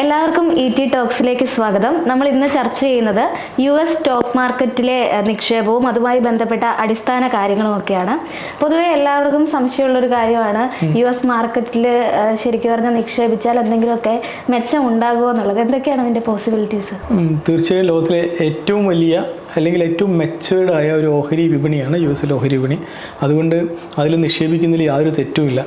എല്ലാവർക്കും E T ടോക്സിലേക്ക് സ്വാഗതം. നമ്മൾ ഇന്ന് ചർച്ച ചെയ്യുന്നത് യു എസ് സ്റ്റോക്ക് മാർക്കറ്റിലെ നിക്ഷേപവും അതുമായി ബന്ധപ്പെട്ട അടിസ്ഥാന കാര്യങ്ങളും ഒക്കെയാണ്. പൊതുവെ എല്ലാവർക്കും സംശയമുള്ളൊരു കാര്യമാണ് യു എസ് മാർക്കറ്റിൽ ശരിക്കും പറഞ്ഞാൽ നിക്ഷേപിച്ചാൽ എന്തെങ്കിലുമൊക്കെ മെച്ചം ഉണ്ടാകുമോ എന്നുള്ളത്. എന്തൊക്കെയാണ് അതിന്റെ പോസിബിലിറ്റീസ് തീർച്ചയായും ലോകത്തിലെ ഏറ്റവും വലിയ അല്ലെങ്കിൽ ഏറ്റവും മെച്ചേർഡ് ആയ ഒരു ഓഹരി വിപണിയാണ് യു എസിലെ ഓഹരി വിപണി. അതുകൊണ്ട് അതിൽ നിക്ഷേപിക്കുന്നതിൽ യാതൊരു തെറ്റുമില്ല.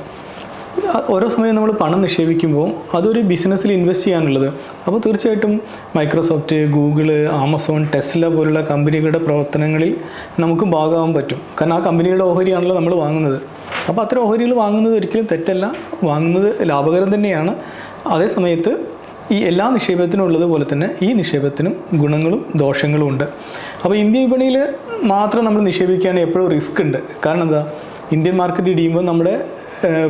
ഓരോ സമയം നമ്മൾ പണം നിക്ഷേപിക്കുമ്പോൾ അതൊരു ബിസിനസ്സിൽ ഇൻവെസ്റ്റ് ചെയ്യാനുള്ളത്. അപ്പോൾ തീർച്ചയായിട്ടും മൈക്രോസോഫ്റ്റ് ഗൂഗിൾ ആമസോൺ ടെസ്ല പോലുള്ള കമ്പനികളുടെ പ്രവർത്തനങ്ങളിൽ നമുക്ക് ഭാഗമാകാൻ പറ്റും. കാരണം ആ കമ്പനികളുടെ ഓഹരിയാണല്ലോ നമ്മൾ വാങ്ങുന്നത്. അപ്പോൾ അത്തരം ഓഹരികൾ വാങ്ങുന്നത് ഒരിക്കലും തെറ്റല്ല. വാങ്ങുന്നത് ലാഭകരം തന്നെയാണ്. അതേ സമയത്ത് ഈ എല്ലാ നിക്ഷേപത്തിനും ഉള്ളതുപോലെ തന്നെ ഈ നിക്ഷേപത്തിനും ഗുണങ്ങളും ദോഷങ്ങളും ഉണ്ട്. അപ്പോൾ ഇന്ത്യൻ വിപണിയിൽ മാത്രം നമ്മൾ നിക്ഷേപിക്കുകയാണെങ്കിൽ എപ്പോഴും റിസ്ക് ഉണ്ട്. കാരണം എന്താ? ഇന്ത്യൻ മാർക്കറ്റ് ഇടിയുമ്പോൾ നമ്മുടെ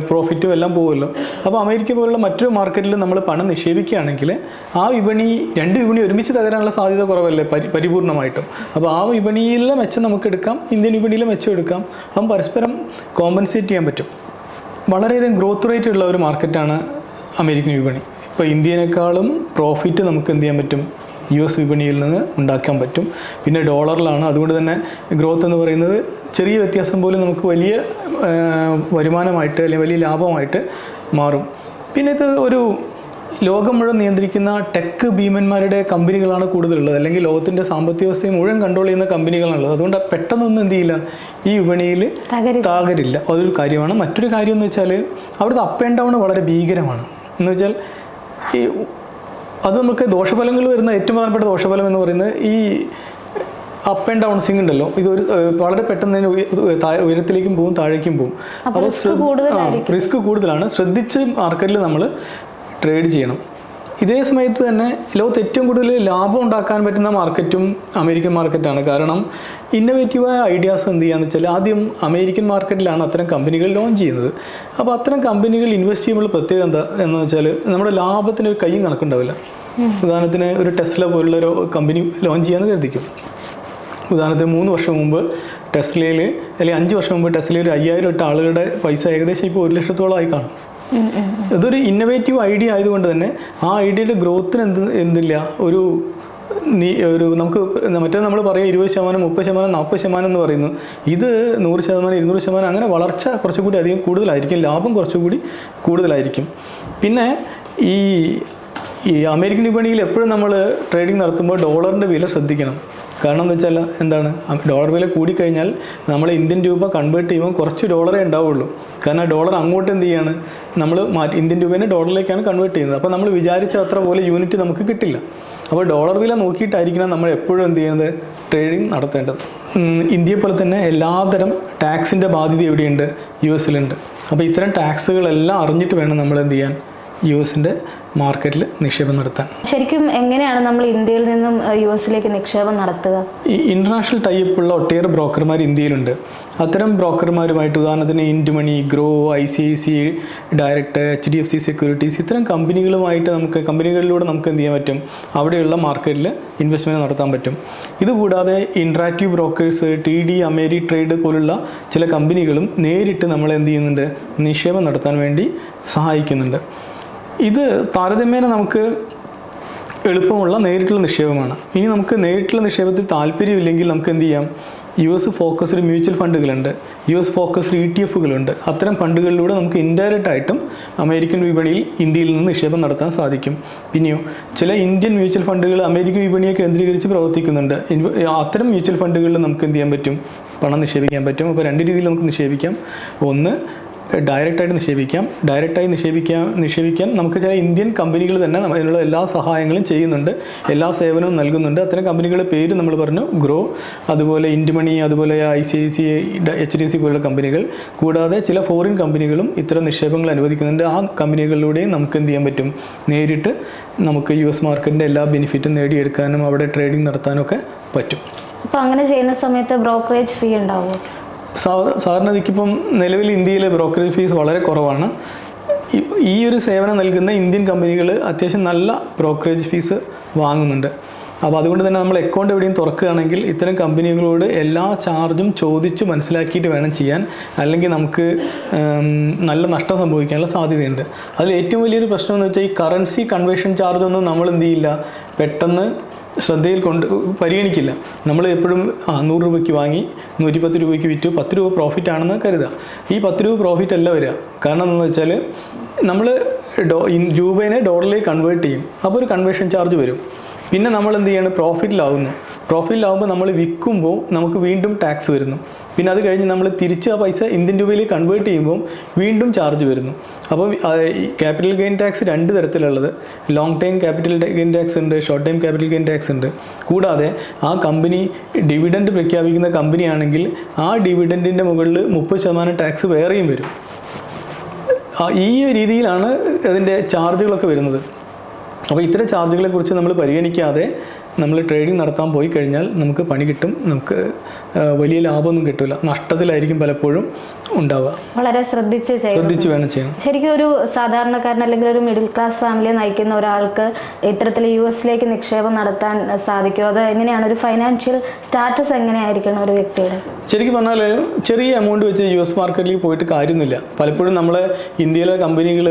പ്രോഫിറ്റും എല്ലാം പോകുമല്ലോ അപ്പോൾ അമേരിക്ക പോലുള്ള മറ്റൊരു മാർക്കറ്റിൽ നമ്മൾ പണം നിക്ഷേപിക്കുകയാണെങ്കിൽ ആ വിപണി രണ്ട് വിപണി ഒരുമിച്ച് തകരാനുള്ള സാധ്യത കുറവല്ലേ? പരി പരിപൂർണമായിട്ടും. അപ്പോൾ ആ വിപണിയിലെ മെച്ചം നമുക്ക് എടുക്കാം ഇന്ത്യൻ വിപണിയിലെ മെച്ചം എടുക്കാം. അപ്പം പരസ്പരം കോമ്പൻസേറ്റ് ചെയ്യാൻ പറ്റും. വളരെയധികം ഗ്രോത്ത് റേറ്റ് ഉള്ള ഒരു മാർക്കറ്റാണ് അമേരിക്കൻ വിപണി. ഇപ്പോൾ ഇന്ത്യനേക്കാളും പ്രോഫിറ്റ് നമുക്ക് എന്ത് ചെയ്യാൻ പറ്റും? യു എസ് വിപണിയിൽ നിന്ന് ഉണ്ടാക്കാൻ പറ്റും. പിന്നെ ഡോളറിലാണ് അതുകൊണ്ട് തന്നെ ഗ്രോത്ത് എന്ന് പറയുന്നത് ചെറിയ വ്യത്യാസം പോലും നമുക്ക് വലിയ വരുമാനമായിട്ട് അല്ലെങ്കിൽ വലിയ ലാഭമായിട്ട് മാറും. പിന്നെ ഇത് ഒരു ലോകം മുഴുവൻ നിയന്ത്രിക്കുന്ന ടെക് ഭീമന്മാരുടെ കമ്പനികളാണ് കൂടുതലുള്ളത്. അല്ലെങ്കിൽ ലോകത്തിന്റെ സാമ്പത്തിക വ്യവസ്ഥയെ മുഴുവൻ കൺട്രോൾ ചെയ്യുന്ന കമ്പനികളാണുള്ളത്. അതുകൊണ്ട് പെട്ടെന്നൊന്നും എന്ത് ചെയ്യില്ല. ഈ വിപണിയിൽ തകരി താകരില്ല. അതൊരു കാര്യമാണ്. മറ്റൊരു കാര്യം എന്ന് വെച്ചാൽ അവിടുത്തെ അപ്പ് ആൻഡ് ഡൗൺ വളരെ ഭീകരമാണ്. എന്ന് വെച്ചാൽ ഈ അത് നമുക്ക് ദോഷഫലങ്ങൾ വരുന്ന ഏറ്റവും പ്രധാനപ്പെട്ട ദോഷഫലം എന്ന് പറയുന്നത് ഈ അപ്പ് ആൻഡ് ഡൗൺ സിംഗ് ഉണ്ടല്ലോ. ഇത് ഒരു വളരെ പെട്ടെന്ന് തന്നെ ഉയരത്തിലേക്കും പോകും താഴേക്കും പോകും അപ്പോൾ. റിസ്ക് കൂടുതലാണ്. ശ്രദ്ധിച്ച് മാർക്കറ്റിൽ നമ്മൾ ട്രേഡ് ചെയ്യണം. ഇതേ സമയത്ത് തന്നെ ലോകത്ത് ഏറ്റവും കൂടുതൽ ലാഭം ഉണ്ടാക്കാൻ പറ്റുന്ന മാർക്കറ്റും അമേരിക്കൻ മാർക്കറ്റാണ് കാരണം ഇന്നോവേറ്റീവായ ഐഡിയാസ് എന്ത് ചെയ്യാന്ന് വെച്ചാൽ ആദ്യം അമേരിക്കൻ മാർക്കറ്റിലാണ് അത്തരം കമ്പനികൾ ലോഞ്ച് ചെയ്യുന്നത്. അപ്പോൾ അത്തരം കമ്പനികൾ ഇൻവെസ്റ്റ് ചെയ്യുമ്പോൾ പ്രത്യേകത എന്താ? എന്ന് വെച്ചാൽ നമ്മുടെ ലാഭത്തിന് ഒരു കൈയും കണക്കുണ്ടാവില്ല ഉദാഹരണത്തിന് ഒരു ടെസ്ല പോലുള്ള ഒരു കമ്പനി ലോഞ്ച് ചെയ്യാന്ന് കരുതിക്കും. ഉദാഹരണത്തിന് മൂന്ന് വർഷം മുമ്പ് ടെസ്ലയിൽ അല്ലെങ്കിൽ അഞ്ച് വർഷം മുമ്പ് ടെസ്ലയിൽ ഒരു അയ്യായിരം എട്ട് ആളുകളുടെ പൈസ ഏകദേശം ഇപ്പോൾ ഒരു ലക്ഷത്തോളം ആയി കാണും. അതൊരു ഇന്നോവേറ്റീവ് ഐഡിയ ആയതുകൊണ്ട് തന്നെ ആ ഐഡിയയുടെ ഗ്രോത്തിന് എന്ത് എന്തില്ല. ഒരു നീ ഒരു നമുക്ക് മറ്റേ നമ്മൾ പറയാം ഇരുപത് ശതമാനം മുപ്പത് ശതമാനം നാൽപ്പത് ശതമാനം എന്ന് പറയുന്നു. ഇത് നൂറ് ശതമാനം ഇരുന്നൂറ് ശതമാനം അങ്ങനെ വളർച്ച കുറച്ചുകൂടി അധികം കൂടുതലായിരിക്കും. ലാഭം കുറച്ചുകൂടി കൂടുതലായിരിക്കും. പിന്നെ ഈ ഈ അമേരിക്കൻ വിപണിയിൽ എപ്പോഴും നമ്മൾ ട്രേഡിംഗ് നടത്തുമ്പോൾ ഡോളറിന്റെ വില ശ്രദ്ധിക്കണം. കാരണം എന്ന് വെച്ചാൽ എന്താണ്? ഡോളർ വില കൂടിക്കഴിഞ്ഞാൽ നമ്മൾ ഇന്ത്യൻ രൂപ കൺവേർട്ട് ചെയ്യുമ്പോൾ കുറച്ച് ഡോളറേ ഉണ്ടാവുള്ളൂ. കാരണം ഡോളർ അങ്ങോട്ട് എന്ത് ചെയ്യാണ്? നമ്മൾ മാറ്റി ഇന്ത്യൻ രൂപേനെ ഡോളറിലേക്കാണ് കൺവേർട്ട് ചെയ്യുന്നത്. അപ്പോൾ നമ്മൾ വിചാരിച്ച അത്ര പോലെ യൂണിറ്റ് നമുക്ക് കിട്ടില്ല. അപ്പോൾ ഡോളർ വില നോക്കിയിട്ടായിരിക്കണം നമ്മൾ എപ്പോഴും എന്ത് ചെയ്യുന്നത് ട്രേഡിംഗ് നടത്തേണ്ടത്. ഇന്ത്യയെ പോലെ തന്നെ എല്ലാതരം ടാക്സിന്റെ ബാധ്യത എവിടെയുണ്ട്? യു എസിലുണ്ട്. അപ്പോൾ ഇത്തരം ടാക്സുകളെല്ലാം അറിഞ്ഞിട്ട് വേണം നമ്മൾ എന്ത് ചെയ്യാൻ? യു എസിന്റെ മാർക്കറ്റിൽ നിക്ഷേപം നടത്താൻ. ശരിക്കും എങ്ങനെയാണ് നമ്മൾ ഇന്ത്യയിൽ നിന്നും യു എസിലേക്ക് നിക്ഷേപം നടത്തുക? ഈ ഇന്റർനാഷണൽ ടൈപ്പ് ഉള്ള ഒട്ടേറെ ബ്രോക്കർമാർ ഇന്ത്യയിലുണ്ട്. അത്തരം ബ്രോക്കർമാരുമായിട്ട് ഉദാഹരണത്തിന് INDmoney Groww I C I C direct H D F C securities ഇത്തരം കമ്പനികളുമായിട്ട് നമുക്ക് കമ്പനികളിലൂടെ നമുക്ക് എന്ത് ചെയ്യാൻ പറ്റും? അവിടെയുള്ള മാർക്കറ്റിൽ ഇൻവെസ്റ്റ്മെന്റ് നടത്താൻ പറ്റും. ഇതുകൂടാതെ interactive brokers T D Ameritrade പോലുള്ള ചില കമ്പനികളും നേരിട്ട് നമ്മളെ എന്ത് ചെയ്യുന്നുണ്ട്? നിക്ഷേപം നടത്താൻ വേണ്ടി സഹായിക്കുന്നുണ്ട്. ഇത് താരതമ്യേന നമുക്ക് എളുപ്പമുള്ള നേരിട്ടുള്ള നിക്ഷേപമാണ്. ഇനി നമുക്ക് നേരിട്ടുള്ള നിക്ഷേപത്തിൽ താല്പര്യമില്ലെങ്കിൽ നമുക്ക് എന്ത് ചെയ്യാം? U S focused mutual ഫണ്ടുകളുണ്ട്. U S focused E T എഫുകളുണ്ട്. അത്തരം ഫണ്ടുകളിലൂടെ നമുക്ക് ഇൻഡയറക്റ്റ് ആയിട്ടും അമേരിക്കൻ വിപണിയിൽ ഇന്ത്യയിൽ നിന്ന് നിക്ഷേപം നടത്താൻ സാധിക്കും. പിന്നെയോ ചില ഇന്ത്യൻ മ്യൂച്വൽ ഫണ്ടുകൾ അമേരിക്കൻ വിപണിയെ കേന്ദ്രീകരിച്ച് പ്രവർത്തിക്കുന്നുണ്ട്. അത്തരം മ്യൂച്വൽ ഫണ്ടുകളിൽ നമുക്ക് എന്ത് ചെയ്യാൻ പറ്റും? പണം നിക്ഷേപിക്കാൻ പറ്റും. അപ്പോൾ രണ്ട് രീതിയിൽ നമുക്ക് നിക്ഷേപിക്കാം. ഒന്ന് ഡയറക്റ്റായിട്ട് നിക്ഷേപിക്കാം. ഡയറക്റ്റായി നിക്ഷേപിക്കാം നിക്ഷേപിക്കാൻ നമുക്ക് ചില ഇന്ത്യൻ കമ്പനികൾ തന്നെ അതിനുള്ള എല്ലാ സഹായങ്ങളും ചെയ്യുന്നുണ്ട്. എല്ലാ സേവനവും നൽകുന്നുണ്ട്. അത്തരം കമ്പനികളുടെ പേര് നമ്മൾ പറഞ്ഞു ഗ്രോ അതുപോലെ ഇൻഡിമണി അതുപോലെ I C I C H D C പോലുള്ള കമ്പനികൾ. കൂടാതെ ചില ഫോറിൻ കമ്പനികളും ഇത്തരം നിക്ഷേപങ്ങൾ അനുവദിക്കുന്നുണ്ട്. ആ കമ്പനികളിലൂടെയും നമുക്ക് എന്ത് ചെയ്യാൻ പറ്റും? നേരിട്ട് നമുക്ക് യു എസ് മാർക്കറ്റിന്റെ എല്ലാ ബെനിഫിറ്റും നേടിയെടുക്കാനും അവിടെ ട്രേഡിംഗ് നടത്താനും ഒക്കെ പറ്റും. അപ്പോൾ അങ്ങനെ ചെയ്യുന്ന സമയത്ത് ബ്രോക്കറേജ് ഫീ ഉണ്ടാവുമോ സാധാരണ ഇതിക്കിപ്പം നിലവിൽ ഇന്ത്യയിലെ ബ്രോക്കറേജ് ഫീസ് വളരെ കുറവാണ്. ഈ- ഒരു സേവനം നൽകുന്ന ഇന്ത്യൻ കമ്പനികൾ അത്യാവശ്യം നല്ല ബ്രോക്കറേജ് ഫീസ് വാങ്ങുന്നുണ്ട്. അപ്പോൾ അതുകൊണ്ട് തന്നെ നമ്മൾ അക്കൗണ്ട് എവിടെയും തുറക്കുകയാണെങ്കിൽ ഇത്തരം കമ്പനികളോട് എല്ലാ ചാർജും ചോദിച്ച് മനസ്സിലാക്കിയിട്ട് വേണം ചെയ്യാൻ. അല്ലെങ്കിൽ നമുക്ക് നല്ല നഷ്ടം സംഭവിക്കാനുള്ള സാധ്യതയുണ്ട്. അതിൽ ഏറ്റവും വലിയൊരു പ്രശ്നം എന്ന് വെച്ചാൽ ഈ കറൻസി കൺവേഷൻ ചാർജ് ഒന്നും നമ്മൾ എന്ത് ചെയ്യില്ല. പെട്ടെന്ന് ശ്രദ്ധയിൽ കൊണ്ട് പരിഗണിക്കില്ല. നമ്മൾ എപ്പോഴും ആ നൂറ് രൂപയ്ക്ക് വാങ്ങി നൂറ്റിപ്പത്ത് രൂപയ്ക്ക് വിറ്റു പത്ത് രൂപ പ്രോഫിറ്റ് ആണെന്ന് കരുതുക ഈ പത്ത് രൂപ പ്രോഫിറ്റ് അല്ല വരിക. കാരണം എന്താണെന്ന് വെച്ചാൽ നമ്മൾ ഡോ രൂപേനെ ഡോളറിലേക്ക് കൺവേർട്ട് ചെയ്യും. അപ്പോൾ ഒരു കൺവേർഷൻ ചാർജ് വരും. പിന്നെ നമ്മൾ എന്ത് ചെയ്യാണ് പ്രോഫിറ്റിലാവുന്നു പ്രോഫിറ്റിലാവുമ്പോൾ നമ്മൾ വിൽക്കുമ്പോൾ നമുക്ക് വീണ്ടും ടാക്സ് വരുന്നു. പിന്നെ അത് കഴിഞ്ഞ് നമ്മൾ തിരിച്ച് ആ പൈസ ഇന്ത്യൻ രൂപയിലേക്ക് കൺവേർട്ട് ചെയ്യുമ്പോൾ വീണ്ടും ചാർജ് വരുന്നു. അപ്പോൾ ക്യാപിറ്റൽ ഗെയിൻ ടാക്സ് രണ്ട് തരത്തിലുള്ളത്. Long time capital gain tax ഉണ്ട് short time capital gain tax ഉണ്ട്. കൂടാതെ ആ കമ്പനി ഡിവിഡൻഡ് പ്രഖ്യാപിക്കുന്ന കമ്പനിയാണെങ്കിൽ ആ ഡിവിഡന്റിന്റെ മുകളിൽ മുപ്പത് ശതമാനം ടാക്സ് വേറെയും വരും. ഈ രീതിയിലാണ് അതിന്റെ ചാർജുകളൊക്കെ വരുന്നത്. അപ്പോൾ ഇത്തരം ചാർജുകളെക്കുറിച്ച് നമ്മൾ പരിഗണിക്കാതെ നമ്മൾ ട്രേഡിംഗ് നടത്താൻ പോയി കഴിഞ്ഞാൽ നമുക്ക് പണി കിട്ടും. നമുക്ക് വലിയ ലാഭമൊന്നും കിട്ടില്ല നഷ്ടത്തിലായിരിക്കും പലപ്പോഴും ഉണ്ടാവുക. വളരെ ശ്രദ്ധിച്ച് ചെയ്യണം. ശ്രദ്ധിച്ച് വേണം ചെയ്യാൻ. ശരിക്കും ഒരു സാധാരണക്കാരൻ അല്ലെങ്കിൽ ഒരു മിഡിൽ ക്ലാസ് ഫാമിലിയെ നയിക്കുന്ന ഒരാൾക്ക് ഇത്തരത്തിൽ യു എസിലേക്ക് നിക്ഷേപം നടത്താൻ സാധിക്കുമോ? അത് എങ്ങനെയാണ്? ഒരു ഫൈനാൻഷ്യൽ സ്റ്റാറ്റസ് എങ്ങനെയായിരിക്കണം ഒരു വ്യക്തിയുടെ? ശരിക്കും പറഞ്ഞാൽ ചെറിയ എമൗണ്ട് വെച്ച് യു എസ് മാർക്കറ്റിലേക്ക് പോയിട്ട് കാര്യമൊന്നുമില്ല. പലപ്പോഴും നമ്മളെ ഇന്ത്യയിലെ കമ്പനികൾ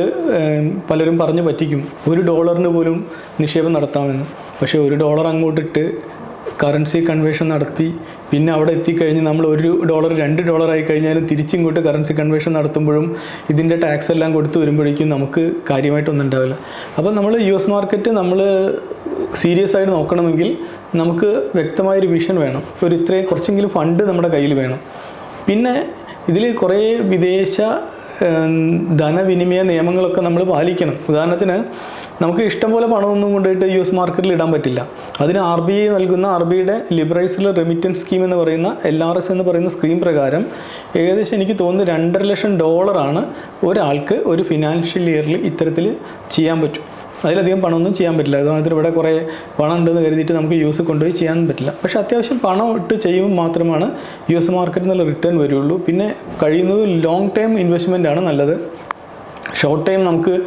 പലരും പറഞ്ഞു പറ്റിക്കും. ഒരു ഡോളറിന് പോലും നിക്ഷേപം നടത്താമെന്ന്. പക്ഷേ ഒരു ഡോളർ അങ്ങോട്ടിട്ട് കറൻസി കൺവേഷൻ നടത്തി. പിന്നെ അവിടെ എത്തിക്കഴിഞ്ഞ് നമ്മൾ ഒരു ഡോളർ രണ്ട് ഡോളർ ആയി കഴിഞ്ഞാലും തിരിച്ചിങ്ങോട്ട് കറൻസി കൺവേഷൻ നടത്തുമ്പോഴും ഇതിന്റെ ടാക്സ് എല്ലാം കൊടുത്ത് വരുമ്പോഴേക്കും നമുക്ക് കാര്യമായിട്ടൊന്നും ഉണ്ടാവില്ല. അപ്പോൾ നമ്മൾ യു എസ് മാർക്കറ്റ് നമ്മൾ സീരിയസ് ആയിട്ട് നോക്കണമെങ്കിൽ നമുക്ക് വ്യക്തമായൊരു വിഷൻ വേണം. ഒരു ഇത്രയും കുറച്ചെങ്കിലും ഫണ്ട് നമ്മുടെ കയ്യിൽ വേണം. പിന്നെ ഇതിൽ കുറേ വിദേശ ധനവിനിമയ നിയമങ്ങളൊക്കെ നമ്മൾ പാലിക്കണം. ഉദാഹരണത്തിന് നമുക്ക് ഇഷ്ടംപോലെ പണമൊന്നും കൊണ്ടുപോയിട്ട് യു എസ് മാർക്കറ്റിൽ ഇടാൻ പറ്റില്ല. അതിന് ആർ ബി ഐ നൽകുന്ന ആർ ബി ഐയുടെ ലിബറൈസിലെ റെമിറ്റൻസ് സ്കീം എന്ന് പറയുന്ന എൽ ആർ എസ് എന്ന് പറയുന്ന സ്കീം പ്രകാരം ഏകദേശം എനിക്ക് തോന്നുന്നു രണ്ടര ലക്ഷം ഡോളറാണ് ഒരാൾക്ക് ഒരു ഫിനാൻഷ്യൽ ഇയറിൽ ഇത്തരത്തിൽ ചെയ്യാൻ പറ്റും. അതിലധികം പണമൊന്നും ചെയ്യാൻ പറ്റില്ല. ഉദാഹരണത്തിന് ഇവിടെ കുറേ പണം ഉണ്ടെന്ന് കരുതിയിട്ട് നമുക്ക് യു എസ് കൊണ്ടുപോയി ചെയ്യാൻ പറ്റില്ല. പക്ഷേ അത്യാവശ്യം പണം ഇട്ട് ചെയ്യുമ്പോൾ മാത്രമാണ് യു എസ് മാർക്കറ്റിൽ നിന്നുള്ള റിട്ടേൺ വരുള്ളൂ. പിന്നെ കഴിയുന്നത് ലോങ് ടൈം ഇൻവെസ്റ്റ്മെന്റ് ആണ് നല്ലത്. ഷോർട്ട് ടൈം നമുക്ക്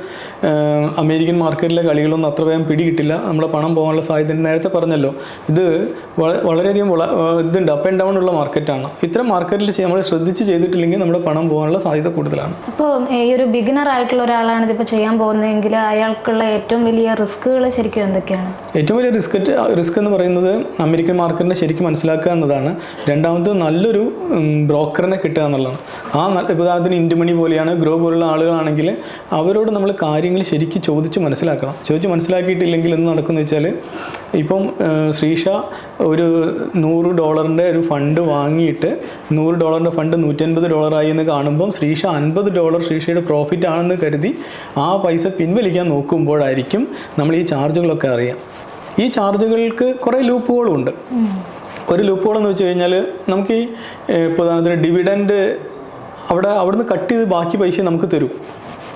അമേരിക്കൻ മാർക്കറ്റിലെ കളികളൊന്നും അത്ര വേഗം പിടികിട്ടില്ല. നമ്മുടെ പണം പോകാനുള്ള സാധ്യത നേരത്തെ പറഞ്ഞല്ലോ ഇത് വള- വളരെയധികം ഇതുണ്ട്. അപ്പ് ആൻഡ് ഡൗൺ ഉള്ള മാർക്കറ്റാണ് ഇത്തരം മാർക്കറ്റിൽ നമ്മൾ ശ്രദ്ധിച്ച് ചെയ്തിട്ടില്ലെങ്കിൽ നമ്മുടെ പണം പോകാനുള്ള സാധ്യത കൂടുതലാണ്. അപ്പോൾ ഈ ഒരു ബിഗിനർ ആയിട്ടുള്ള ഒരാളാണ് ഇതിപ്പോൾ ചെയ്യാൻ പോകുന്നതെങ്കിൽ അയാൾക്കുള്ള ഏറ്റവും വലിയ റിസ്കുകൾ ശരിക്കും എന്തൊക്കെയാണ്? ഏറ്റവും വലിയ റിസ്ക് റിസ്ക് എന്ന് പറയുന്നത് അമേരിക്കൻ മാർക്കറ്റിനെ ശരിക്കും മനസ്സിലാക്കുക എന്നതാണ്. രണ്ടാമത് നല്ലൊരു ബ്രോക്കറിനെ കിട്ടുക എന്നുള്ളതാണ്. ആ ഉദാഹരണത്തിന് ഇൻഡുമണി പോലെയാണ്. ഗ്രോ പോലുള്ള ആളുകളാണെങ്കിൽ അവരോട് നമ്മൾ കാര്യങ്ങൾ ശരിക്കും ചോദിച്ച് മനസ്സിലാക്കണം. ചോദിച്ച് മനസ്സിലാക്കിയിട്ടില്ലെങ്കിൽ എന്ത് നടക്കുമെന്ന് വെച്ചാൽ ഇപ്പം ശ്രീഷ ഒരു നൂറ് ഡോളറിന്റെ ഒരു ഫണ്ട് വാങ്ങിയിട്ട് നൂറ് ഡോളറിന്റെ ഫണ്ട് നൂറ്റൻപത് ഡോളറായി എന്ന് കാണുമ്പം ശ്രീഷ അൻപത് ഡോളർ ശ്രീഷയുടെ പ്രോഫിറ്റ് ആണെന്ന് കരുതി ആ പൈസ പിൻവലിക്കാൻ നോക്കുമ്പോഴായിരിക്കും നമ്മൾ ഈ ചാർജുകളൊക്കെ അറിയാം. ഈ ചാർജുകൾക്ക് കുറേ ലൂപ്പുകളും ഉണ്ട് ഒരു ലൂപ്പുകൾ എന്ന് വെച്ച് കഴിഞ്ഞാൽ നമുക്ക് ഈ ഇപ്പോൾ ഡിവിഡൻഡ് അവിടെ അവിടുന്ന് കട്ട് ചെയ്ത് ബാക്കി പൈസ നമുക്ക് തരും.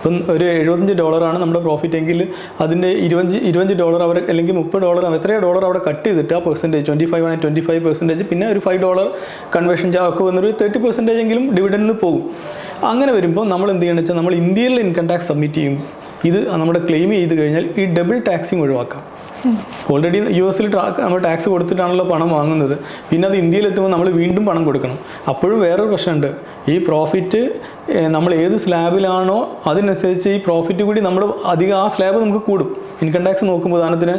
ഇപ്പം ഒരു എഴുപത്തഞ്ച് ഡോളറാണ് നമ്മുടെ പ്രോഫിറ്റ് എങ്കിൽ അതിന്റെ ഇരുപഞ്ച് ഇരുപഞ്ച് ഡോളർ അവർ അല്ലെങ്കിൽ മുപ്പത് ഡോളർ എത്രയോ ഡോളർ അവിടെ കട്ട് ചെയ്തിട്ട് ആ പെർസെന്റേജ് ട്വന്റി ഫൈവ് ആണ് ട്വന്റി ഫൈവ് പെർസെന്റേജ് പിന്നെ ഒരു ഫൈവ് ഡോളർ കൺവേർഷൻ ചാക്ക് വന്നൊരു തേർട്ടി പെർസെന്റേജ് എങ്കിലും ഡിവിഡൻഡിന് പോകും. അങ്ങനെ വരുമ്പോൾ നമ്മൾ എന്ത് ചെയ്യണമെന്ന് വെച്ചാൽ നമ്മൾ ഇന്ത്യയിൽ ഇൻകം ടാക്സ് സബ്മിറ്റ് ചെയ്യും. ഇത് നമ്മുടെ ക്ലെയിം ചെയ്ത് കഴിഞ്ഞാൽ ഈ ഡബിൾ ടാക്സിങ് ഒഴിവാക്കാം. ഓൾറെഡി യു എസിൽ നമ്മൾ ടാക്സ് കൊടുത്തിട്ടാണല്ലോ പണം വാങ്ങുന്നത്. പിന്നെ അത് ഇന്ത്യയിലെത്തുമ്പോൾ നമ്മൾ വീണ്ടും പണം കൊടുക്കണം. അപ്പോഴും വേറൊരു പ്രശ്നമുണ്ട്. ഈ പ്രോഫിറ്റ് നമ്മൾ ഏത് സ്ലാബിലാണോ അതിനനുസരിച്ച് ഈ പ്രോഫിറ്റ് കൂടി നമ്മൾ അധികം ആ സ്ലാബ് നമുക്ക് കൂടും. ഇൻകം ടാക്സ് നോക്കുമ്പോൾ ഉദാഹരണത്തിന്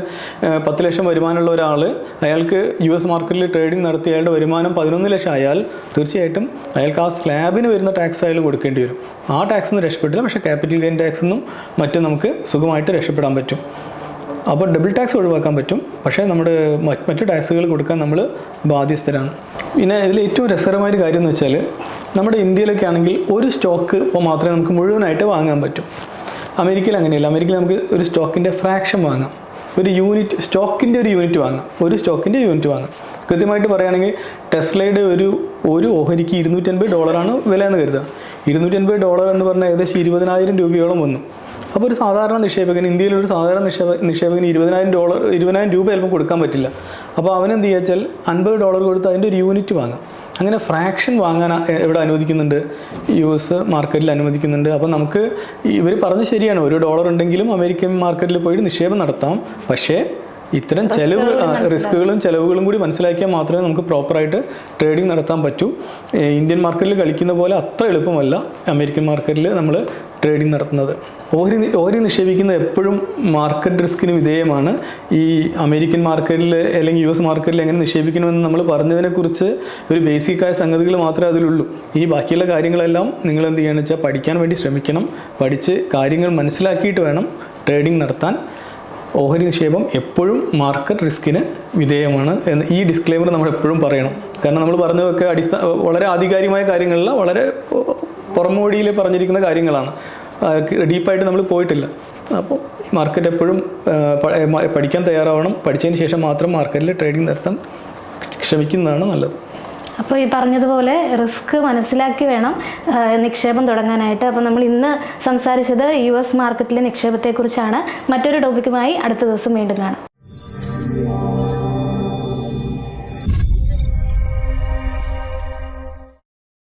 പത്ത് ലക്ഷം വരുമാനമുള്ള ഒരാൾ അയാൾക്ക് യു എസ് മാർക്കറ്റിൽ ട്രേഡിംഗ് നടത്തി അയാളുടെ വരുമാനം പതിനൊന്ന് ലക്ഷം ആയാൽ തീർച്ചയായിട്ടും അയാൾക്ക് ആ സ്ലാബിന് വരുന്ന ടാക്സ് അയാൾ കൊടുക്കേണ്ടി വരും. ആ ടാക്സ് നിന്ന് രക്ഷപ്പെട്ടില്ല പക്ഷേ ക്യാപിറ്റൽ ഗെയിൻ ടാക്സ് നിന്നും മറ്റും നമുക്ക് സുഖമായിട്ട് രക്ഷപ്പെടാൻ പറ്റും. അപ്പോൾ ഡബിൾ ടാക്സ് ഒഴിവാക്കാൻ പറ്റും. പക്ഷേ നമ്മുടെ മറ്റ് ടാക്സുകൾ കൊടുക്കാൻ നമ്മൾ ബാധ്യസ്ഥരാണ്. പിന്നെ ഇതിൽ ഏറ്റവും രസകരമായൊരു കാര്യം എന്ന് വെച്ചാൽ നമ്മുടെ ഇന്ത്യയിലൊക്കെ ആണെങ്കിൽ ഒരു സ്റ്റോക്ക് ഇപ്പോൾ മാത്രമേ നമുക്ക് മുഴുവനായിട്ട് വാങ്ങാൻ പറ്റും. അമേരിക്കയിൽ അങ്ങനെയല്ല. അമേരിക്കയിൽ നമുക്ക് ഒരു സ്റ്റോക്കിന്റെ ഫ്രാക്ഷൻ വാങ്ങാം. ഒരു യൂണിറ്റ് സ്റ്റോക്കിന്റെ ഒരു യൂണിറ്റ് വാങ്ങാം. ഒരു സ്റ്റോക്കിന്റെ യൂണിറ്റ് വാങ്ങാം. കൃത്യമായിട്ട് പറയുകയാണെങ്കിൽ ടെസ്ലയുടെ ഒരു ഒരു ഓഹരിക്ക് ഇരുന്നൂറ്റൻപത് ഡോളറാണ് വില എന്ന് കരുതുക. ഇരുന്നൂറ്റൻപത് ഡോളർ എന്ന് പറഞ്ഞാൽ ഏകദേശം ഇരുപതിനായിരം രൂപയോളം വന്നു. അപ്പോൾ ഒരു സാധാരണ നിക്ഷേപകന് ഇന്ത്യയിൽ ഒരു സാധാരണ നിക്ഷേപ നിക്ഷേപകന് ഇരുപതിനായിരം ഡോളർ ഇരുപതിനായിരം രൂപ ചിലപ്പോൾ കൊടുക്കാൻ പറ്റില്ല. അപ്പോൾ അവനെന്ത് ചെയ്യുക വെച്ചാൽ അൻപത് ഡോളർ കൊടുത്ത് അതിന്റെ ഒരു യൂണിറ്റ് വാങ്ങാം. അങ്ങനെ ഫ്രാക്ഷൻ വാങ്ങാൻ ഇവിടെ അനുവദിക്കുന്നുണ്ട്. യു എസ് മാർക്കറ്റിൽ അനുവദിക്കുന്നുണ്ട്. അപ്പോൾ നമുക്ക് ഇവർ പറഞ്ഞ് ശരിയാണ്. ഒരു ഡോളർ ഉണ്ടെങ്കിലും അമേരിക്കൻ മാർക്കറ്റിൽ പോയിട്ട് നിക്ഷേപം നടത്താം. പക്ഷേ ഇത്തരം ചെലവ് റിസ്കുകളും ചെലവുകളും കൂടി മനസ്സിലാക്കിയാൽ മാത്രമേ നമുക്ക് പ്രോപ്പറായിട്ട് ട്രേഡിംഗ് നടത്താൻ പറ്റൂ. ഇന്ത്യൻ മാർക്കറ്റിൽ കളിക്കുന്ന പോലെ അത്ര എളുപ്പമല്ല. അമേരിക്കൻ മാർക്കറ്റിൽ നമ്മൾ ട്രേഡിംഗ് നടത്തുന്നത്. ഓഹരി ഓഹരി നിക്ഷേപിക്കുന്നത് എപ്പോഴും മാർക്കറ്റ് റിസ്കിന് വിധേയമാണ്. ഈ അമേരിക്കൻ മാർക്കറ്റിൽ അല്ലെങ്കിൽ യു എസ് മാർക്കറ്റിൽ എങ്ങനെ നിക്ഷേപിക്കണമെന്ന് നമ്മൾ പറഞ്ഞതിനെക്കുറിച്ച് ഒരു ബേസിക്കായ സംഗതികൾ മാത്രമേ അതിലുള്ളൂ. ഈ ബാക്കിയുള്ള കാര്യങ്ങളെല്ലാം നിങ്ങൾ എന്ത് ചെയ്യുകയെന്ന് വെച്ചാൽ പഠിക്കാൻ വേണ്ടി ശ്രമിക്കണം. പഠിച്ച് കാര്യങ്ങൾ മനസ്സിലാക്കിയിട്ട് വേണം ട്രേഡിംഗ് നടത്താൻ. ഓഹരി നിക്ഷേപം എപ്പോഴും മാർക്കറ്റ് റിസ്കിന് വിധേയമാണ് എന്ന് ഈ ഡിസ്ക്ലെയിമർ നമ്മൾ എപ്പോഴും പറയണം. കാരണം നമ്മൾ പറഞ്ഞതൊക്കെ അടിസ്ഥാന വളരെ ആധികാരികമായ കാര്യങ്ങളിൽ വളരെ പുറമോടിയിൽ പറഞ്ഞിരിക്കുന്ന കാര്യങ്ങളാണ്. ഡീപ്പായിട്ട് നമ്മൾ പോയിട്ടില്ല. അപ്പോൾ മാർക്കറ്റ് എപ്പോഴും പഠിക്കാൻ തയ്യാറാവണം. പഠിച്ചതിന് ശേഷം മാത്രം മാർക്കറ്റിൽ ട്രേഡിംഗ് നടത്താൻ ശ്രമിക്കുന്നതാണ് നല്ലത്. അപ്പോൾ ഈ പറഞ്ഞതുപോലെ റിസ്ക് മനസ്സിലാക്കി വേണം നിക്ഷേപം തുടങ്ങാനായിട്ട്. അപ്പോൾ നമ്മൾ ഇന്ന് സംസാരിച്ചത് യു എസ് മാർക്കറ്റിലെ നിക്ഷേപത്തെക്കുറിച്ചാണ്. മറ്റൊരു ടോപ്പിക്കുമായി അടുത്ത ദിവസം വീണ്ടും കാണാം.